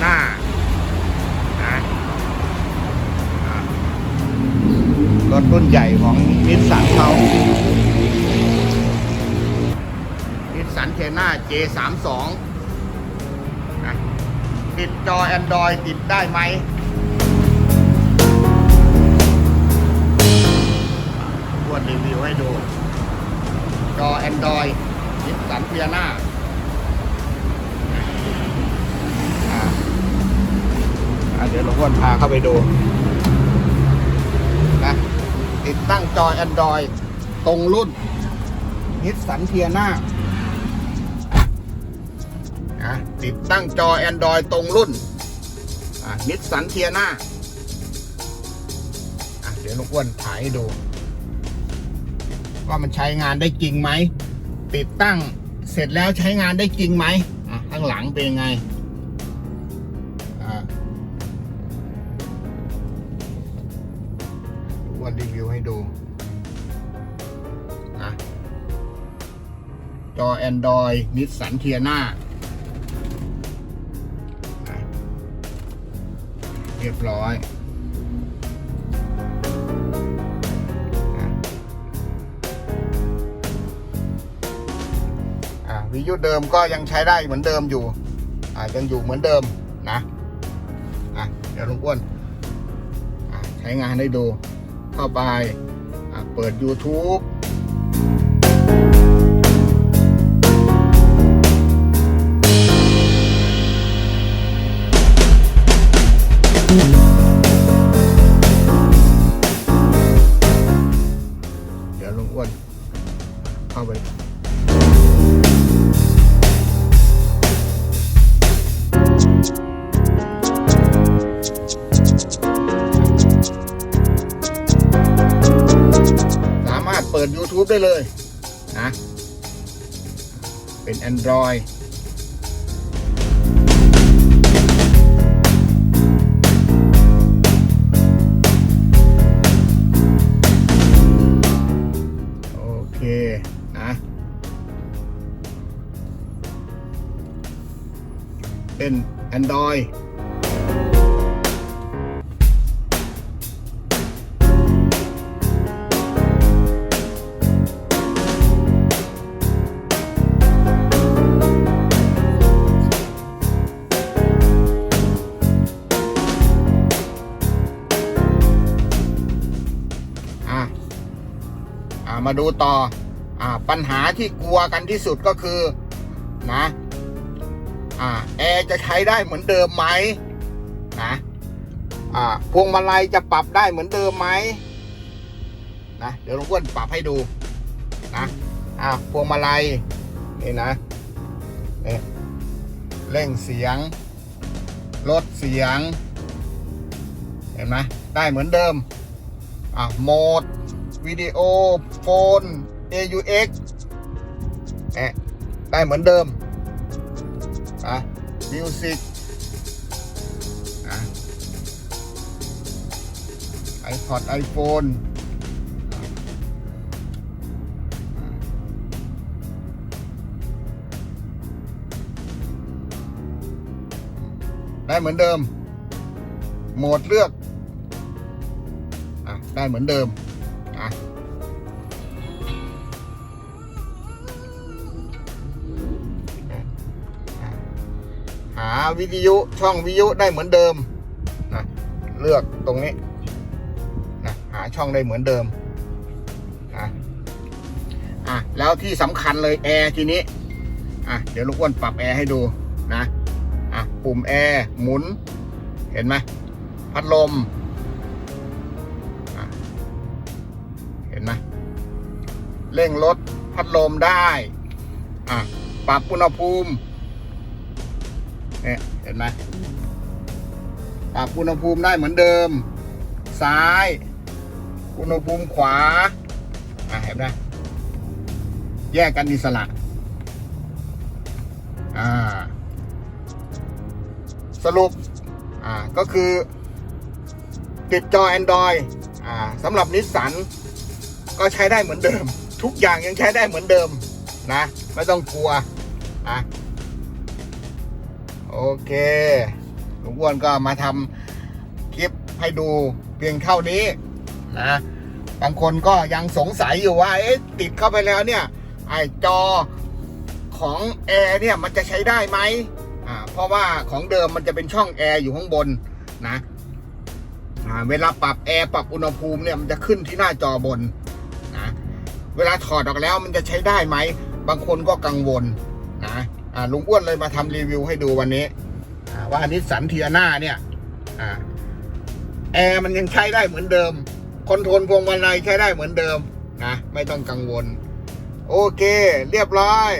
หน้านะรถต้นใหญ่ของนิสสันเขานิสสันเทน่า J32 นะติดจอ Android ติดได้ไหมวดรีวิวให้ดู จอ Android นิสสันเทียน่า เดี๋ยวหลวงพ่อพาเข้าไปดูนะติดตั้งจอ Android ตรงรุ่นนิสสันเทียนานะติดตั้งจอ Android ตรงรุ่นนิสสันเทียนาเดี๋ยวลูกอ้วนถ่ายให้ดู ว่ามันใช้งานได้จริงไหม ติดตั้งเสร็จแล้วใช้งานได้จริงไหมข้างหลังเป็นยังไง อ่าวันรีวิวให้ดูนะจอ Android นิสสันเทียนาเรียบร้อยอะวิทยุเดิมก็ยังใช้ได้เหมือนเดิมอยู่อะยังอยู่เหมือนเดิมนะอะเดี๋ยวลุงอ้วนใช้งานให้ดู เข้าไปเปิด YouTube เดี๋ เปิด YouTube ได้เลยนะ เป็น Android โอเคนะ เป็น Android มาดูต่ออปัญหาที่กลัวกันที่สุดก็คือนะอแอร์จะใช้ได้เหมือนเดิมไหมนะพวงมาลัยจะปรับได้เหมือนเดิมไหมนะเดี๋ยวหลวงอ้วนปรับให้ดูนะอ่าพวงมาลัยนี่นะนี่เร่งเสียง ลดเสียง เห็นไหมได้เหมือนเดิมอะโหมด วิดีโอโฟน AUX เอ๊ะได้เหมือนเดิมอะมิวสิกอะ iPod iPhone ได้เหมือนเดิม โหมดเลือกอะได้เหมือนเดิม อะหาวิทยุช่องวิทยุได้เหมือนเดิมนะเลือกตรงนี้นะหาช่องได้เหมือนเดิมนะอะแล้วที่สำคัญเลยแอร์ทีนี้อะเดี๋ยวลูกอ้วนปรับแอร์ให้ดูนะอะปุ่มแอร์หมุน เห็นไหมพัดลม เร่งลดพัดลมได้อะปรับอุณหภูมิเนี่ยเห็นไหมปรับอุณหภูมิได้เหมือนเดิม ซ้าย อุณหภูมิขวาอะเห็นไหมแยกกันอิสระอ่าสรุปอ่าก็คือติดจอ Android อ่าสำหรับนิสสันก็ใช้ได้เหมือนเดิม ทุกอย่างยังใช้ได้เหมือนเดิมนะ ไม่ต้องกลัวอะโอเคลวงอ้วนก็มาทำคลิปให้ดูเพียงเท่านี้นะบางคนก็ยังสงสัยอยู่ว่า เอ๊ะ ติดเข้าไปแล้วเนี่ย ไอจอของแอร์เนี่ย มันจะใช้ได้ไหมอ่าเพราะว่าของเดิมมันจะเป็นช่องแอร์อยู่ข้างบนนะอ่าเวลาปรับแอร์ปรับอุณหภูมิเนี่ย มันจะขึ้นที่หน้าจอบน เวลาถอดออกแล้วมันจะใช้ได้ไหม บางคนก็กังวลนะลุงอ้วนเลยมาทำรีวิวให้ดูวันนี้ ว่าว่านิสสันเทียนาเนี่ยอแอร์มันยังใช้ได้เหมือนเดิม คอนโทรลพวงมาลัยใช้ได้เหมือนเดิมนะไม่ต้องกังวล โอเค เรียบร้อย